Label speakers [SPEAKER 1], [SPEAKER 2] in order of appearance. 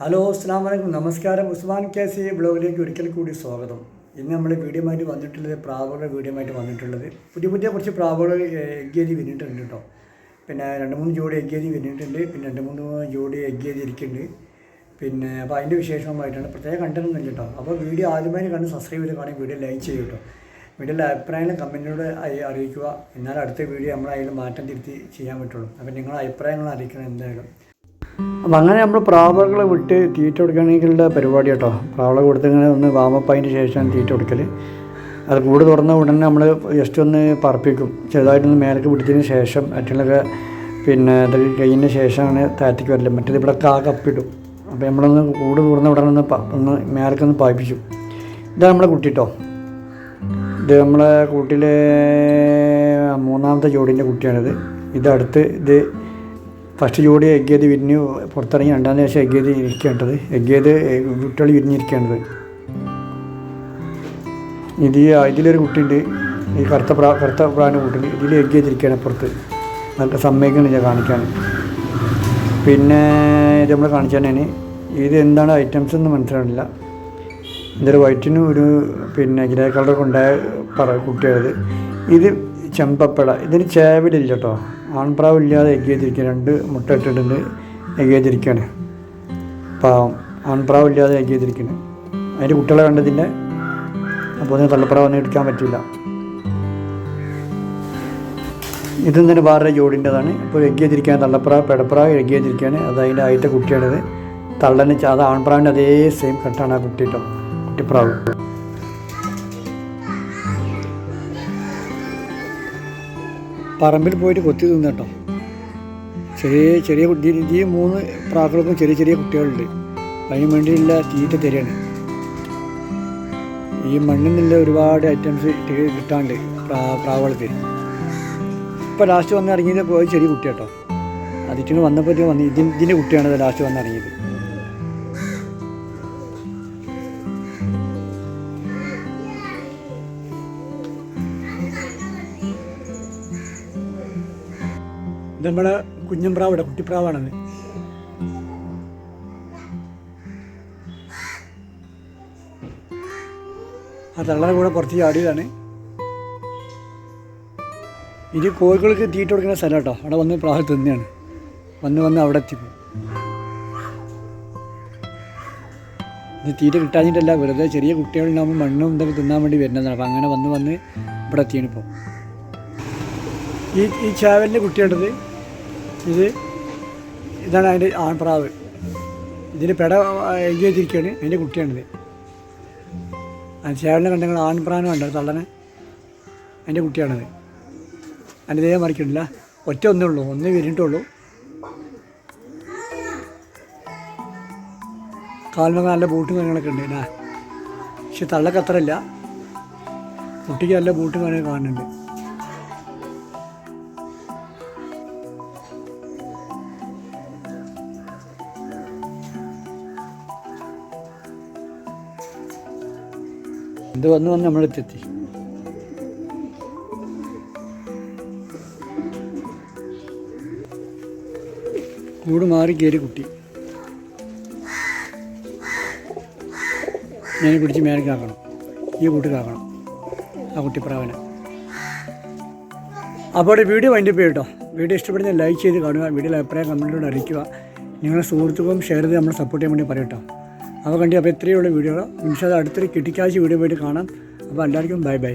[SPEAKER 1] Hello അസ്സാം വലൈക്കും നമസ്കാരം. ഉസ്മാൻ കെ സി ബ്ലോഗിലേക്ക് ഒരിക്കൽ കൂടി സ്വാഗതം. ഇന്ന് നമ്മൾ വീഡിയോ ആയിട്ട് വന്നിട്ടുള്ളത് പ്രാവുകളുടെ വീഡിയോ ആയിട്ട് വന്നിട്ടുള്ളത്. പുതിയ പുതിയ കുറച്ച് പ്രാവുകൾ എഗ്ഗേരി വിരിഞ്ഞിട്ടുണ്ട് കേട്ടോ. പിന്നെ രണ്ട് മൂന്ന് ജോഡി എഗ്ഗേരി വിരിഞ്ഞിട്ടുണ്ട് പിന്നെ രണ്ട് മൂന്ന് ജോഡി എഗ്ഗേരി ഇരിക്കുന്നുണ്ട്. പിന്നെ അപ്പോൾ അതിന്റെ വിശേഷമായിട്ടാണ് പ്രത്യേക കണ്ടന്റ് ഒന്നും കേട്ടോ. അപ്പോൾ വീഡിയോ ആദ്യമായി കണ്ട് സബ്സ്ക്രൈബ് ചെയ്ത് കാണാൻ വീഡിയോ ലൈക്ക് ചെയ്യും കേട്ടോ. വീഡിയോയിലെ അഭിപ്രായങ്ങൾ കമന്റിലൂടെ അറിയിക്കുക. എന്നാൽ അടുത്ത വീഡിയോ നമ്മൾ അതിൽ മാറ്റം തിരുത്തി ചെയ്യാൻ പറ്റുള്ളൂ. അപ്പോൾ നിങ്ങളുടെ അഭിപ്രായങ്ങൾ അറിയിക്കണം എന്തായാലും. അപ്പം അങ്ങനെ നമ്മൾ പ്രാവുകളെ വിട്ട് തീറ്റ കൊടുക്കുകയാണെങ്കിലുള്ള പരിപാടി കേട്ടോ. പ്രാവള കൊടുത്ത് ഇങ്ങനെ ഒന്ന് വാമപ്പായതിന് ശേഷമാണ് തീറ്റ കൊടുക്കൽ. അത് കൂട് തുറന്ന ഉടനെ നമ്മൾ ജസ്റ്റ് ഒന്ന് പറപ്പിക്കും. ചെറുതായിട്ടൊന്ന് മേലേക്ക് പിടിച്ചതിന് ശേഷം മറ്റുള്ളൊക്കെ പിന്നെ അത് കഴിഞ്ഞ ശേഷമാണ് താറ്റിക്ക് വരൽ. മറ്റേത് ഇവിടെ കാ കപ്പിടും. അപ്പോൾ നമ്മളൊന്ന് കൂട് തുറന്ന ഉടനെ ഒന്ന് ഒന്ന് മേലക്കൊന്ന് പായിപ്പിച്ചു ഇതാണ് നമ്മളെ കുട്ടി കേട്ടോ. ഇത് നമ്മളെ കൂട്ടിലെ മൂന്നാമത്തെ ജോഡീന്റെ കുട്ടിയാണിത്. ഇതടുത്ത് ഇത് ഫസ്റ്റ് ജോഡി എഗ്ഗേത് വിരിഞ്ഞ് പുറത്തിറങ്ങി രണ്ടാം ദിവസം എഗ്ഗേത് ഇരിക്കേണ്ടത്. എഗ്ഗേത് കുട്ടികൾ വിരിഞ്ഞിരിക്കേണ്ടത്. ഇത് ഇതിലൊരു കുട്ടിയുണ്ട്. ഈ കറുത്ത പ്രാ കറുത്ത പ്രാവിന്റെ കുട്ടിയിൽ ഇതിൽ എഗ്ഗേത് ചെയ്തിരിക്കുകയാണ് പുറത്ത് അതൊക്കെ ഞാൻ കാണിക്കാൻ പിന്നെ ഇത് നമ്മൾ കാണിച്ചാൽ തന്നെയാണ്. ഇത് എന്താണ് ഐറ്റംസ് എന്ന് മനസ്സിലാവില്ല ഇതൊരു വൈറ്റിന് ഒരു പിന്നെ ഗ്രേ കളർ കൊണ്ടായ പറ കുട്ടികളത് ഇത് ചെമ്പപ്പട ഇതിന് ചേവിലില്ല കേട്ടോ. ആൺപ്രാവ് ഇല്ലാതെ എഗ് ചെയ്തിരിക്കുക രണ്ട് മുട്ട ഇട്ടിട്ടുണ്ട് എഗ് ചെയ്തിരിക്കുകയാണ് പാവം. ആൺപ്രാവ് ഇല്ലാതെ എഗ് ചെയ്തിരിക്കുന്നത് അതിന്റെ കുട്ടികളെ കണ്ടതിന്റെ അപ്പോൾ അതിന് തള്ളപ്രാവ് ഒന്നും എടുക്കാൻ പറ്റില്ല. ഇതും തന്നെ വേറെ ജോഡിന്റെതാണ്. ഇപ്പോൾ എഗ് ചെയ്തിരിക്കാൻ തള്ളപ്രാവ് പെടപ്രാവ് എഗ് ചെയ്തിരിക്കുകയാണ് അത് അതിന്റെ ആദ്യത്തെ കുട്ടിയാണിത്. തള്ളന് അത് ആൺപ്രാവിന്റെ അതേ സെയിം കട്ടാണ് ആ കുട്ടി കേട്ടോ കുട്ടിപ്രാവ്. പറമ്പിൽ പോയിട്ട് കൊത്തി തിന്നു കേട്ടോ. ചെറിയ ചെറിയ കുട്ടി മൂന്ന് പ്രാക്കൾക്കും ചെറിയ ചെറിയ കുട്ടികളുണ്ട്. അതിന് വേണ്ടിയുള്ള തീറ്റ തരികയാണ്. ഈ മണ്ണിൽ നിന്നുള്ള ഒരുപാട് ഐറ്റംസ് കിട്ടാണ്ട് പ്രാ പ്രാവുകൾക്ക്. ഇപ്പോൾ ലാസ്റ്റ് വന്ന് ഇറങ്ങിയത് പോയി ചെറിയ കുട്ടിയാട്ടോ. അതിറ്റിന് വന്നപ്പോഴത്തേക്കും വന്ന് ഇതിന്റെ കുട്ടിയാണ് ലാസ്റ്റ് വന്ന് ഇറങ്ങിയത്. ഇത് നമ്മുടെ കുഞ്ഞമ്പ്രാവിടെ? കുട്ടിപ്രാവാണത്. ആ തള്ളയുടെ കൂടെ കുറച്ച് ചാടിയതാണ്. ഇനി കോഴികൾക്ക് തീറ്റ കൊടുക്കുന്ന സ്ഥലം കേട്ടോ. അവിടെ വന്ന് പ്രാവ് തിന്നെയാണ് വന്ന് വന്ന് അവിടെ എത്തിപ്പോ. ഇത് തീറ്റ കിട്ടാഞ്ഞിട്ടല്ല വെറുതെ ചെറിയ കുട്ടികളുണ്ടാകുമ്പോൾ മണ്ണും ഇതൊക്കെ തിന്നാൻ വേണ്ടി വരുന്നതാണ്. അപ്പം അങ്ങനെ വന്ന് വന്ന് ഇവിടെ എത്തിയാണ് ഇപ്പോൾ ഈ ഈ ചാവലിന്റെ കുട്ടിയുണ്ടത് ഇത് ഇതാണ് അതിന്റെ ആൺപ്രാവ്. ഇതിന് പെട എഴുതി വെച്ചിരിക്കുകയാണ് അതിന്റെ കുട്ടിയാണിത്. ചേട്ടനെ കണ്ടെങ്കിൽ ആൺപ്രാവിനെ കണ്ടത് തള്ളനെ. അതിന്റെ കുട്ടിയാണത്. അതിന്റെ ദേഹം മറിക്കണില്ല ഒറ്റ ഒന്നേ ഉള്ളൂ ഒന്നേ വിരിഞ്ഞിട്ടുള്ളൂ കാൽമക നല്ല ബൂട്ടും കാര്യങ്ങളൊക്കെ ഉണ്ട് അല്ലേ പക്ഷെ തള്ളക്കത്രല്ല അത്ര കുട്ടിക്ക് നല്ല ബൂട്ടും കാര്യങ്ങളൊക്കെ കാണുന്നുണ്ട്. ഇത് വന്ന് വന്ന് നമ്മളെത്തി കൂട് മാറി കയറി കുട്ടി. ഞാൻ പിടിച്ച് മേലേക്കാക്കണം ഈ കൂട്ടിലാക്കണം ആ കുട്ടി കുട്ടിപ്രാവനെ അപ്പോൾ വീഡിയോ വൈൻഡപ്പ് ചെയ്യട്ടോ. വീഡിയോ ഇഷ്ടപ്പെടുന്ന ലൈക്ക് ചെയ്ത് കാണുക. വീഡിയോയിൽ അഭിപ്രായം കമന്റിലൂടെ അറിയിക്കുക. നിങ്ങളുടെ സുഹൃത്തുക്കളും ഷെയർ ചെയ്ത് നമ്മളെ സപ്പോർട്ട് ചെയ്യാൻ വേണ്ടി പറയട്ടോ. അപ്പോൾ കണ്ടി അപ്പോൾ ഇത്രയുള്ള വീഡിയോ നിമിഷം അടുത്തൊരു കിട്ടിക്കാഴ്ച വീഡിയോ പോയിട്ട് കാണാം. അപ്പോൾ എല്ലാവർക്കും ബൈ ബൈ.